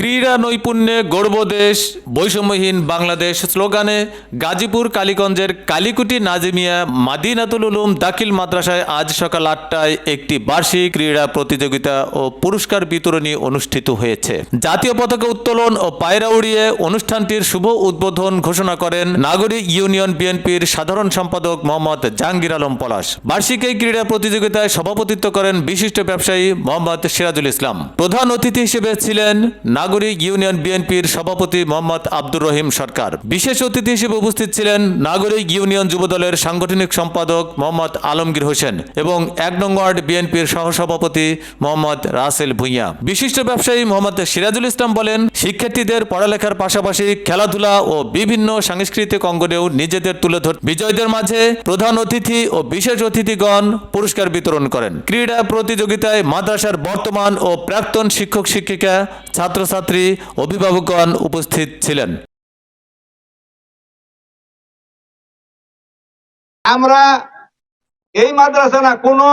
ক্রীড়া নৈপুণ্যে গর্ব দেশ, বৈষম্যহীন বাংলাদেশ। স্লোগানে, গাজীপুর কালীগঞ্জের কালীকুটি নাজিমিয়া মাদিনাতুল উলুম দাখিল মাদ্রাসায় আজ সকাল আটটায় একটি বার্ষিক ক্রীড়া প্রতিযোগিতা ও পুরস্কার বিতরণী অনুষ্ঠিত হয়েছে। জাতীয় পতাকা উত্তোলন ও পায়রা উড়িয়ে অনুষ্ঠানটির শুভ উদ্বোধন ঘোষণা করেন নাগরিক ইউনিয়ন বিএনপির সাধারণ সম্পাদক মোহাম্মদ জাহাঙ্গীর আলম পলাশ। বার্ষিক এই ক্রীড়া প্রতিযোগিতায় সভাপতিত্ব করেন বিশিষ্ট ব্যবসায়ী মোহাম্মদ সিরাজুল ইসলাম। প্রধান অতিথি হিসেবে ছিলেন নাগরিক ইউনিয়ন বিএনপির সভাপতি মোহাম্মদ আব্দুর রহিম সরকার। বিশেষ অতিথি হিসেবে উপস্থিত ছিলেন নাগরিক ইউনিয়ন যুবদলের সাংগঠনিক সম্পাদক মোহাম্মদ আলমগীর হোসেন এবং এক নং ওয়ার্ড বিএনপির সহসভাপতি মোহাম্মদ রাসেল ভুইয়া। বিশিষ্ট ব্যবসায়ী মোহাম্মদ সিরাজুল ইসলাম বলেন, শিক্ষার্থীদের পড়ালেখার পাশাপাশি খেলাধুলা ও বিভিন্ন সাংস্কৃতিক অঙ্গনেও নিজেদের তুলে ধর বিজয়ীদের মাঝে প্রধান অতিথি ও বিশেষ অতিথিগণ পুরস্কার বিতরণ করেন। ক্রীড়া প্রতিযোগিতায় মাদ্রাসার বর্তমান ও প্রাক্তন শিক্ষক শিক্ষিকা ছাত্রছাত্রী অভিভাবকগণ উপস্থিত ছিলেন। আমরা এই মাদ্রাসা না কোনো